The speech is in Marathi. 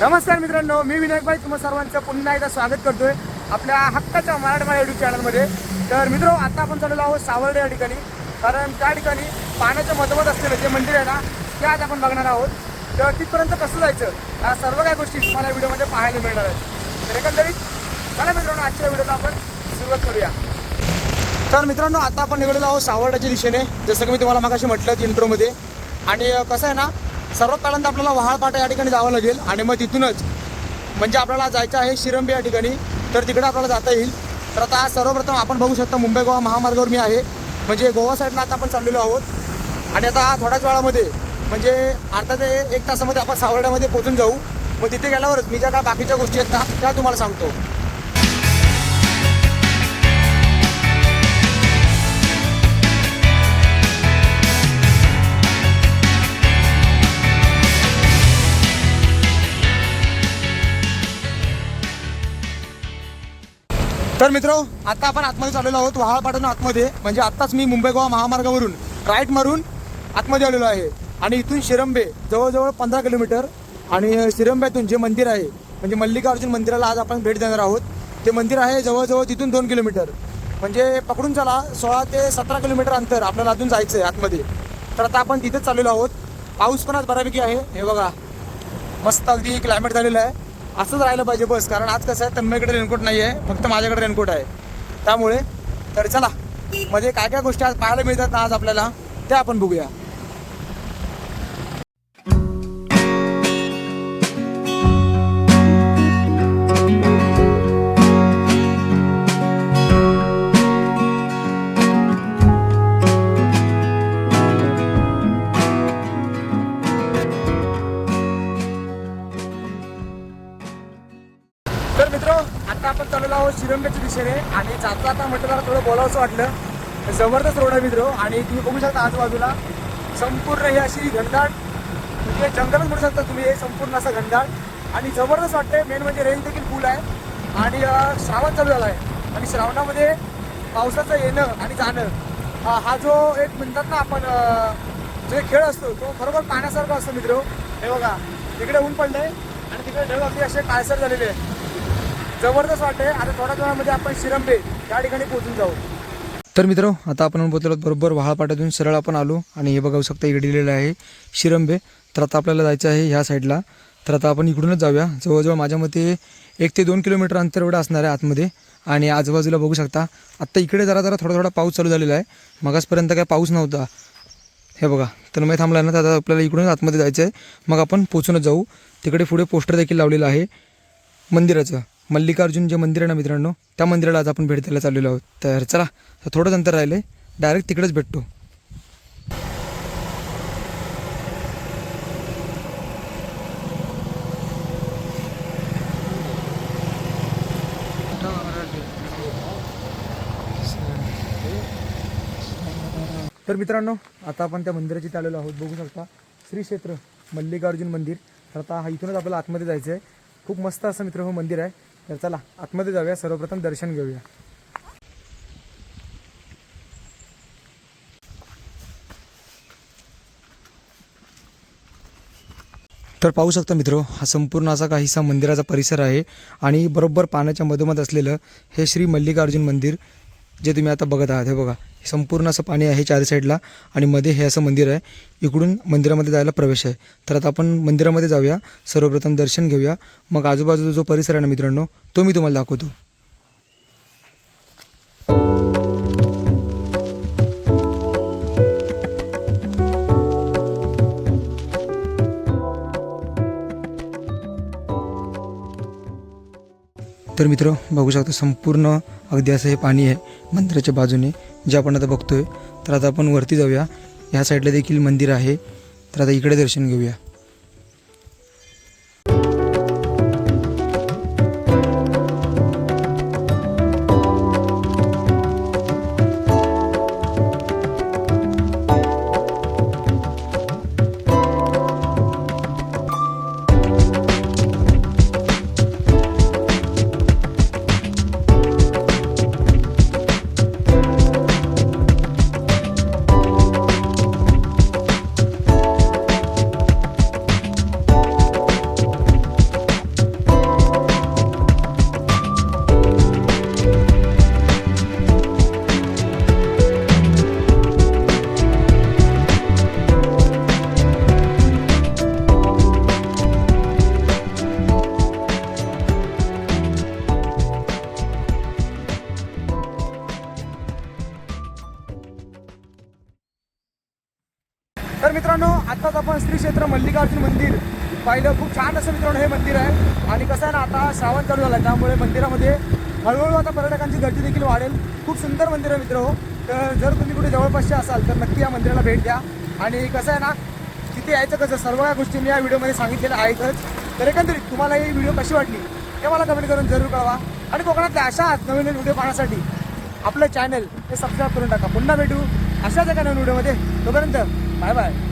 नमस्कार मित्रांनो मी विनायक भाई तुम्हा सर्वांचं पुन्हा एकदा स्वागत करतोय आपल्या हक्काच्या मराठवाडा युट्यूब चॅनलमध्ये तर मित्र आता आपण चाललेलो आहोत सावर्डे या ठिकाणी. कारण त्या ठिकाणी पाण्याचं मधोमध असलेलं जे मंदिर आहे ना ते आज आपण बघणार आहोत. तर तिथपर्यंत कसं जायचं या सर्व काही गोष्टी तुम्हाला या व्हिडिओमध्ये पाहायला मिळणार आहेत. तर एकंदरीत चला मित्रांनो आजच्या व्हिडिओला आपण सुरुवात करूया. तर मित्रांनो आता आपण निघालेलो आहोत सावर्ड्याच्या दिशेने. जसं की मी तुम्हाला मागाशी म्हटलं इंट्रोमध्ये आणि कसं आहे ना सर्वात पहिल्यांदा आपल्याला वहाळपाटा या ठिकाणी जावं लागेल. आणि मग तिथूनच म्हणजे आपल्याला जायचं आहे शिरंबी या ठिकाणी. तर तिकडे आपल्याला जाता येईल. तर आता सर्वप्रथम आपण बघू शकता मुंबई गोवा महामार्गावर मी आहे. म्हणजे गोवा साईडला आता आपण चाललेलो आहोत. आणि आता थोड्याच वेळामध्ये म्हणजे अर्धा ते एक तासामध्ये आपण सावर्ड्यामध्ये पोहोचून जाऊ. मग तिथे गेल्यावरच मी ज्या काय बाकीच्या गोष्टी आहेत ना त्या तुम्हाला सांगतो. तर मित्र आता आपण आतमध्ये चाललेलो आहोत वहाळपाटून आतमध्ये. म्हणजे आत्ताच मी मुंबई गोवा महामार्गावरून राईट मारून आतमध्ये आलेलो आहे. आणि इथून शिरंबे जवळजवळ पंधरा किलोमीटर. आणि शिरंब्यातून जे मंदिर आहे म्हणजे मल्लिकार्जुन मंदिराला आज आपण भेट देणार आहोत. ते मंदिर आहे जवळजवळ तिथून दोन किलोमीटर. म्हणजे पकडून चला सोळा ते सतरा किलोमीटर अंतर आपल्याला अजून जायचं आहे आतमध्ये. तर आता आपण तिथेच चाललेलो आहोत. पाऊस पण आज बऱ्यापैकी आहे. हे बघा मस्त अगदी क्लायमेट झालेलं आहे. असंच राहिलं पाहिजे बस कारण आज कसं आहे तन्मयकडे रेनकोट नाही आहे फक्त माझ्याकडे रेनकोट आहे. त्यामुळे तर चला म्हणजे काय काय गोष्टी आज पाहायला मिळतात ना आज आपल्याला त्या आपण बघूया. तर मित्र आता आपण चाललेलो आहोत शिरंब्याच्या दिशेने. आणि जाता आता म्हटलं जरा थोडं बोलावंसं वाटलं. जबरदस्त रोड आहे मित्र. आणि तुम्ही बघू शकता आजूबाजूला संपूर्ण ही अशी घनदाट म्हणजे जंगलच म्हणू शकता तुम्ही हे संपूर्ण असं घनदाट. आणि जबरदस्त वाटतंय. मेन म्हणजे रेंज देखील फुल आहे. आणि श्रावण चालू झाला आहे आणि श्रावणामध्ये पावसाचं येणं आणि जाणं हा- जो एक म्हणतात ना आपण जो खेळ असतो तो खरोखर पाण्यासारखा असतो मित्र. हे बघा तिकडे ऊन पडलंय आणि तिकडे ढग अगदी असे काळसर झालेले आहे जबरदस्त वाटते आता थोड्या वेळामध्ये आपण शिरंबे या ठिकाणी पोहोचून जाऊ. तर मित्र आता आपण पोहोचलो बरोबर वहाळपाट्यातून सरळ आपण आलो आणि हे बघू शकता इकडे लिहिलेलं आहे शिरंबे. तर आता आपल्याला जायचं आहे ह्या साईडला. तर आता आपण इकडूनच जाऊया. जवळजवळ माझ्या मते एक ते दोन किलोमीटर अंतर एवढं असणार आहे आतमध्ये. आणि आजूबाजूला बघू शकता आत्ता इकडे जरा जरा थोडा थोडा पाऊस चालू झालेला आहे. मगासपर्यंत काय पाऊस नव्हता. हे बघा तर मी थांबला ना तर आता आपल्याला इकडूनच आतमध्ये जायचं आहे मग आपण पोचूनच जाऊ. तिकडे पुढे पोस्टर देखील लावलेलं आहे मंदिराचं. मल्लिकार्जुन जे मंदिर आहे ना मित्रांनो त्या मंदिराला आज आपण भेट द्यायला चाललेलो आहोत. तर चला तर थोडंच अंतर राहिलं आहे डायरेक्ट तिकडेच भेटतो. तर मित्रांनो आता आपण त्या मंदिराची आलेलो आहोत. बघू शकता श्री क्षेत्र मल्लिकार्जुन मंदिर. तर आता हा इथूनच आपल्याला आतमध्ये जायचं आहे खूप मस्त असं मित्र हो मंदिर आहे. तर चला आतमध्ये जाऊया सर्वप्रथम दर्शन घेऊया. तर पाहू शकता मित्र हा संपूर्ण असा काहीसा मंदिराचा परिसर आहे आणि बरोबर पाण्याच्या मधोमध असलेलं हे श्री मल्लिकार्जुन मंदिर. जे तुम्ही आता बघत आहात. हे बघा संपूर्ण असं पाणी आहे चारी साईडला आणि मध्ये हे असं मंदिर आहे. इकडून मंदिरामध्ये जायला प्रवेश आहे. तर आता आपण मंदिरामध्ये जाऊया सर्वप्रथम दर्शन घेऊया. मग आजूबाजूचा जो परिसर आहे ना मित्रांनो तो मी तुम्हाला दाखवतो. तर मित्र बघू शकता संपूर्ण अगदी असं हे पाणी आहे मंदिराच्या बाजूने जे आपण आता बघतोय. तर आता आपण वरती जाऊया. ह्या साईडला देखील मंदिर आहे. तर आता इकडे दर्शन घेऊया. तर मित्रांनो आताच आपण श्री क्षेत्र मल्लिकार्जुन मंदिर पाहिलं. खूप छान असं मित्रांनो हे मंदिर आहे. आणि कसं आहे ना आता श्रावण चालू झाला त्यामुळे मंदिरामध्ये हळूहळू आता पर्यटकांची गर्दी देखील वाढेल. खूप सुंदर मंदिर आहे मित्र हो तर जर तुम्ही कुठे जवळपासचे असाल तर नक्की या मंदिराला भेट द्या. आणि कसं आहे ना तिथे यायचं कसं सर्व या गोष्टी मी या व्हिडिओमध्ये सांगितलेल्या आहेतच. तर एकंदरीत तुम्हाला ही व्हिडिओ कशी वाटली हे मला कमेंट करून जरूर कळवा. आणि कोकणातल्या अशाच नवीन नवीन व्हिडिओ पाहण्यासाठी आपलं चॅनल हे सबस्क्राईब करून टाका. पुन्हा भेटू अशाच एका नवीन व्हिडिओमध्ये. तोपर्यंत 买买